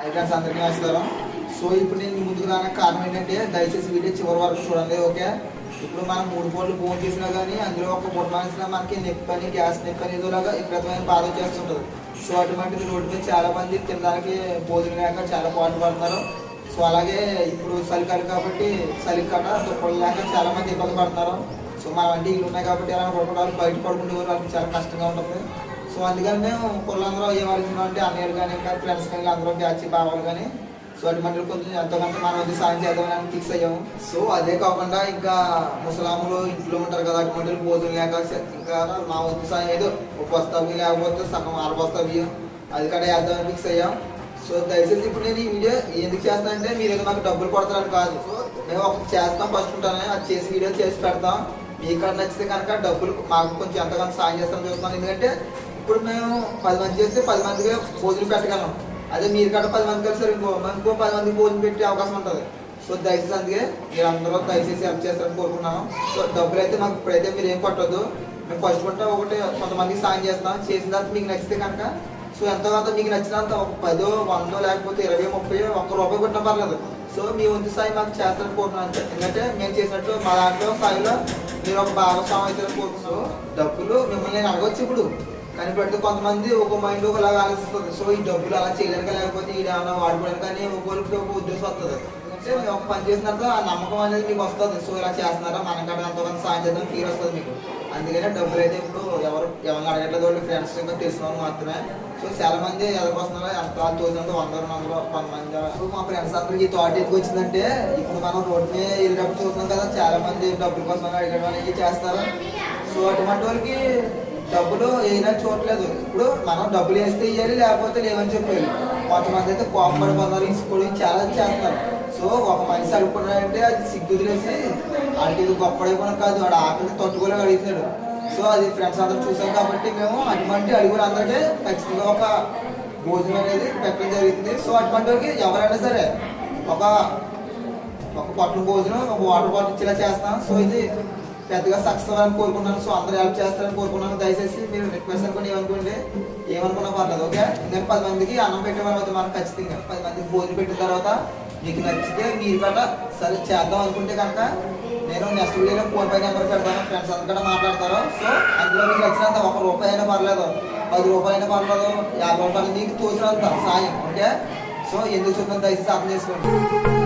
Hi friends అందరికీ నమస్కారం. So ఇప్పుడు నేను ముందుకు రానికి కారణం ఏంటంటే దయచేసి వీడియో చివరి వరకు చూడండి ఓకే? ఇప్పుడు మనం మూడు పూటలు ఫోన్ చేసినా కానీ అందులో ఒక పూట మానేసినా మనకి నొప్పి అని గ్యాస్ నొప్పి అని ఏదోలాగా విపరీతమైన బాధ చేస్తుంటుంది సో అటువంటిది రోడ్డు మీద చాలా మంది తినడానికి భోజనం లేక చాలా పాటు పడుతున్నారు. సో అలాగే ఇప్పుడు చలికాలం కాబట్టి చలికాట దుప్పలు లేక చాలా మంది ఇబ్బంది పడుతున్నారు. సో మన వంటి ఇల్లు ఉన్నాయి కాబట్టి అలా పడుకోవడానికి బయట పడుకునే వాళ్ళకి చాలా కష్టంగా ఉంటుంది. సో అందుకని మేము పిల్లలందరూ ఏ వాళ్ళు అంటే అన్నయ్యలు కానీ ఇంకా ఫ్రెండ్స్ కానీ అందరూ బ్యాచ్ బావాలి కానీ సో అటువంటి కొంచెం ఎంతో కొంత మనం వచ్చి సాయం చేద్దామని ఫిక్స్ అయ్యాము. సో అదే కాకుండా ఇంకా ముసలాములు ఇంట్లో ఉంటారు కదా అటువంటి భోజనం లేక ఇంకా మా వంతు సాయం ఏదో ఒక బస్తావి లేకపోతే సగం ఆరు బస్తావి అది కూడా వేద్దామని ఫిక్స్ అయ్యాం. సో దయచేసి ఇప్పుడు నేను ఈ వీడియో ఎందుకు చేస్తానంటే మీరు ఏదో మాకు డబ్బులు కొడతారని కాదు. సో మేము ఒక చేస్తాం ఫస్ట్ ఉంటాను అది చేసి వీడియో చేసి పెడతాం. మీకు నచ్చితే కనుక డబ్బులు మాకు కొంచెం ఎంతగానో సాయం చేస్తాం చూస్తున్నాను ఎందుకంటే ఇప్పుడు మేము పది మంది చేస్తే పది మందికి భోజనం పెట్టగలం. అదే మీరు కట్ట పది మంది కలిసి ఇంకో ఇంకో పది మందికి భోజనం పెట్టే అవకాశం ఉంటుంది. సో దయచేసి అందుకే మీరు అందరూ దయచేసి హెల్ప్ చేస్తారని కోరుకున్నాను సో డబ్బులు అయితే మాకు ఇప్పుడైతే మీరు ఏం కొట్టద్దు. మేము ఫస్ట్ కొంటే ఒకటి కొంతమందికి సాయం చేస్తాం. చేసిన తర్వాత మీకు నచ్చితే కనుక సో ఎంతో కొంత మీకు నచ్చినంత ఒక పదో వందో లేకపోతే ఇరవై ముప్పై ఒక్క రూపాయి కొట్టినా పర్లేదు. సో మీ వంతు సాయి మాకు చేస్తారని కోరుకున్నాను ఎందుకంటే మేము చేసినట్టు మా దాంట్లో స్థాయిలో మీరు ఒక భాగస్వామి అయితే కోరుకున్నాం సో డబ్బులు మిమ్మల్ని నేను అడగొచ్చు ఇప్పుడు. కానీ పెడితే కొంతమంది ఒక మైండ్ ఒకలాగా ఆలోచిస్తుంది సో ఈ డబ్బులు అలా చేయడానికి లేకపోతే ఈ ఏమైనా వాడుకోవడానికి కానీ ఒక్కొక్కరికి ఒక ఉద్దేశం వస్తుంది అంటే ఒక పని చేసిన తర్వాత ఆ నమ్మకం అనేది మీకు వస్తుంది. సో ఇలా చేస్తున్నారా? మనం కూడా ఎంతో సాయం చేద్దాం ఫీల్ వస్తుంది మీకు. అందుకనే డబ్బులు అయితే ఇప్పుడు ఎవరు ఎవరిని అడగట్లేదు వాళ్ళు ఫ్రెండ్స్ ఇంకా తెలిసిన వాళ్ళు మాత్రమే. సో చాలా మంది ఎవరికొస్తున్నారు ఎంత తోచినంత వంద రెండు వందలు కొంతమంది సో మా ఫ్రెండ్స్ అందరికి ఈ థాట్ ఎందుకు వచ్చిందంటే ఇప్పుడు మనం రోడ్డు మీద వెళ్ళినప్పుడు చూస్తున్నాం కదా చాలా మంది డబ్బుల కోసం అడగడం అనేది చేస్తారు? సో అటువంటి వాళ్ళకి డబ్బులు వేయడానికి చూడలేదు. ఇప్పుడు మనం డబ్బులు వేస్తే ఇవ్వాలి లేకపోతే లేవని చెప్పారు కొంతమంది అయితే కోపడి పొందాలి ఇసుకోవడం చాలా చేస్తున్నారు. సో ఒక మనిషి అడుగుకున్నాడంటే అది సిగ్గు వదిలేసి వాడికి ఇది గొప్పడైపోయినా కాదు. వాడు ఆకలి తట్టుకోలేక అడుగుతున్నాడు. సో అది ఫ్రెండ్స్ అందరూ చూసాం కాబట్టి మేము అటువంటి అడుగులు అందరికీ ఖచ్చితంగా ఒక భోజనం అనేది పెట్టడం జరుగుతుంది. సో అటువంటి వాళ్ళకి ఎవరైనా సరే ఒక ఒక పొట్ల భోజనం ఒక వాటర్ బాటిల్ ఇచ్చేలా చేస్తాం. సో ఇది పెద్దగా సక్సెస్ అవ్వాలని కోరుకున్నాను. సో అందరూ హెల్ప్ చేస్తారని కోరుకున్నాను. దయచేసి మీరు రిక్వెస్ట్ అనుకుని ఏమనుకోండి ఏమనుకున్నా పర్లేదు ఓకే ఎందుకంటే పది మందికి అన్నం పెట్టే తర్వాత మనం ఖచ్చితంగా. పది మందికి భోజనం పెట్టిన తర్వాత మీకు నచ్చితే మీరు కూడా సరే చేద్దాం అనుకుంటే కనుక నేను నెక్స్ట్ వీడియోలో ఫోన్ పై నెంబర్ పెడతాను. ఫ్రెండ్స్ అంతా మాట్లాడతారు. సో అందులో మీకు నచ్చినంత ఒక రూపాయి అయినా పర్లేదు. పది రూపాయలు అయినా పర్లేదు. యాభై రూపాయలు మీకు తోచినంత సాయం ఓకే సో ఎందుకు చూద్దాం దయచేసి అర్థం చేసుకోండి.